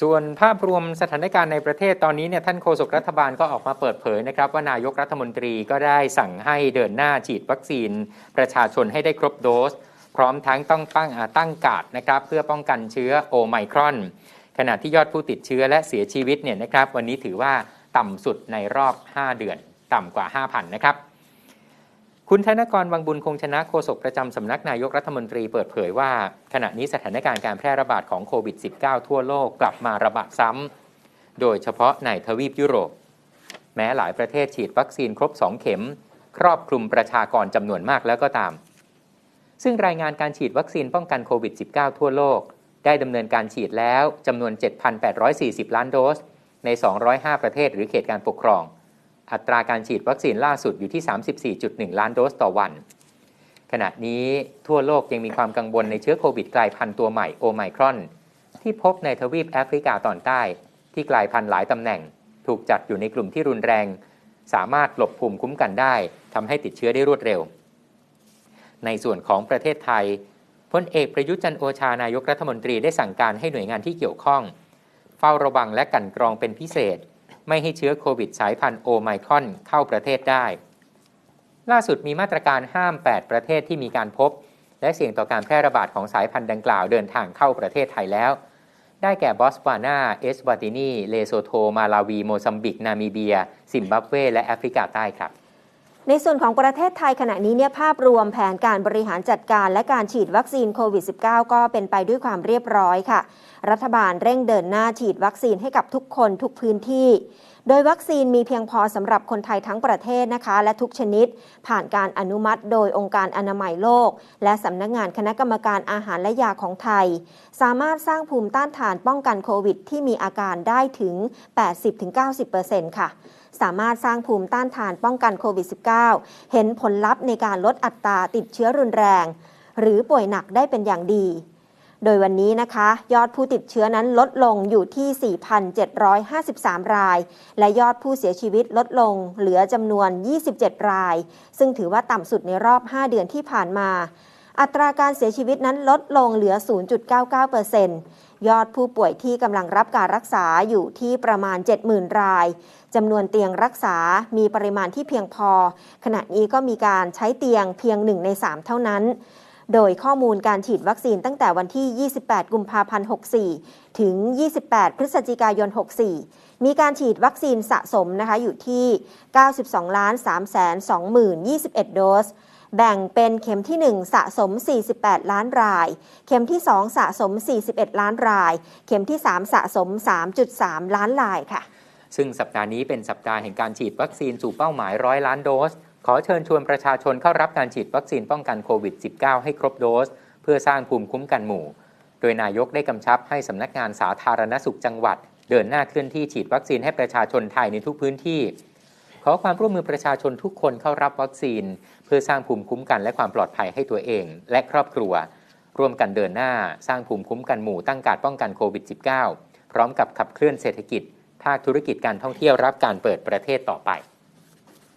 ส่วนภาพรวมสถานการณ์ในประเทศตอนนี้เนี่ยท่านโฆษกรัฐบาลก็ออกมาเปิดเผยนะครับ ว่านายกรัฐมนตรีก็ได้สั่งให้เดินหน้าฉีดวัคซีน ประชาชนให้ได้ครบโดส พร้อมทั้งต้องตั้งตั้งการ์ดนะครับเพื่อป้องกันเชื้อโอไมครอน ขณะที่ยอดผู้ติดเชื้อและเสียชีวิตเนี่ยนะครับวันนี้ถือว่าต่ำสุดในรอบ 5 เดือน ต่ำกว่า 5,000 นะครับ คุณธนกรวังบุญคงชนะโฆษกประจำสำนักนายกรัฐมนตรีเปิดเผยว่า ขณะนี้สถานการณ์การแพร่ระบาดของโควิด -19 ทั่วโลกกลับมาระบาดซ้ำ โดยเฉพาะในทวีปยุโรป แม้หลายประเทศฉีดวัคซีนครบ 2 เข็ม ครอบคลุมประชากรจำนวนมากแล้วก็ตาม ซึ่งรายงานการฉีดวัคซีนป้องกันโควิด -19 ทั่วโลก ได้ดำเนินการฉีดแล้วจำนวน 7,840 ล้านโดส ใน 205 ประเทศหรือเขตการปกครอง อัตราการฉีดวัคซีนล่าสุดอยู่ที่ 34.1 ล้านโดสต่อวัน ขณะนี้ทั่วโลกยังมีความกังวลในเชื้อโควิดกลายพันธุ์ตัวใหม่โอไมครอน ที่พบในทวีปแอฟริกาตอนใต้ ที่กลายพันธุ์หลายตำแหน่ง ถูกจัดอยู่ในกลุ่มที่รุนแรง สามารถหลบภูมิคุ้มกันได้ทำให้ติดเชื้อได้รวดเร็ว ในส่วนของประเทศไทยพลเอกประยุทธ์จันโอชานายกรัฐมนตรีได้สั่งการให้หน่วยงานที่เกี่ยวข้อง เฝ้าระวังและกันกรองเป็นพิเศษ ไม่ให้เชื้อโควิดสายพันธุ์โอไมครอนเข้าประเทศได้ ล่าสุดมีมาตรการห้าม 8 ประเทศที่มีการพบ และเสี่ยงต่อการแพร่ระบาดของสายพันธุ์ดังกล่าวเดินทางเข้าประเทศไทยแล้ว ได้แก่บอสวานา เอสวาตินี เลโซโท มาลาวี โมซัมบิก นามิเบีย ซิมบับเว และแอฟริกาใต้ครับ ในส่วนของประเทศไทยขณะนี้เนี่ยภาพรวมแผนการบริหารจัดการและการฉีดวัคซีนโควิด -19 ก็เป็นไปด้วยความเรียบร้อยค่ะ รัฐบาลเร่งเดินหน้าฉีดวัคซีนให้กับทุกคนทุกพื้นที่ โดยวัคซีนมีเพียงพอสำหรับคนไทยทั้งประเทศนะคะ และทุกชนิด ผ่านการอนุมัติโดยองค์การอนามัยโลก และสำนักงานคณะกรรมการอาหารและยาของไทย สามารถสร้างภูมิต้านทานป้องกันโควิด ที่มีอาการได้ถึง 80-90%ค่ะสามารถสร้างภูมิต้านทานป้องกันโควิด -19 เห็นผลลัพธ์ในการลดอัตราติดเชื้อรุนแรง หรือป่วยหนักได้เป็นอย่างดี โดยวันนี้นะคะ ยอดผู้ติดเชื้อนั้นลดลงอยู่ที่ 4,753 ราย และยอดผู้เสียชีวิตลดลงเหลือจำนวน 27 ราย ซึ่งถือว่าต่ำสุดในรอบ 5 เดือนที่ผ่านมา อัตราการเสียชีวิตนั้นลดลงเหลือ 0.99%ยอดผู้ป่วยที่กำลังรับการรักษาอยู่ที่ประมาณ 70,000 รายจำนวนเตียงรักษา มีปริมาณที่เพียงพอ ขณะนี้ก็มีการใช้เตียงเพียง 1 ใน 3 เท่านั้น โดยข้อมูลการฉีดวัคซีนตั้งแต่วันที่ 28 กุมภาพันธ์ 64 ถึง 28 พฤศจิกายน 64 มีการฉีดวัคซีนสะสมนะคะอยู่ที่ 92 ล้าน3 2 0 21 โดส แบ่งเป็นเข็มที่ 1 สะสม 48 ล้านราย เข็มที่ 2 สะสม 41 ล้านราย เข็มที่ 3 สะสม 3.3 ล้านรายค่ะ ซึ่งสัปดาห์นี้เป็นสัปดาห์แห่งการฉีดวัคซีนสู่เป้าหมายร้อยล้านโดส ขอเชิญชวนประชาชนเข้ารับการฉีดวัคซีนป้องกันโควิด -19 ให้ครบโดส เพื่อสร้างภูมิคุ้มกันหมู่ โดยนายกได้กำชับให้สำนักงานสาธารณสุขจังหวัด เดินหน้าเคลื่อนที่ฉีดวัคซีนให้ประชาชนไทยในทุกพื้นที่ ขอความร่วมมือประชาชนทุกคนเข้ารับวัคซีน เพื่อสร้างภูมิคุ้มกันและความปลอดภัยให้ตัวเอง และครอบครัว ร่วมกันเดินหน้าสร้างภูมิคุ้มกันหมู่ตั้งการป้องกันโควิด -19 พร้อมกับขับเคลื่อนเศรษฐกิจภาคธุรกิจการท่องเที่ยวรับการเปิดประเทศต่อไป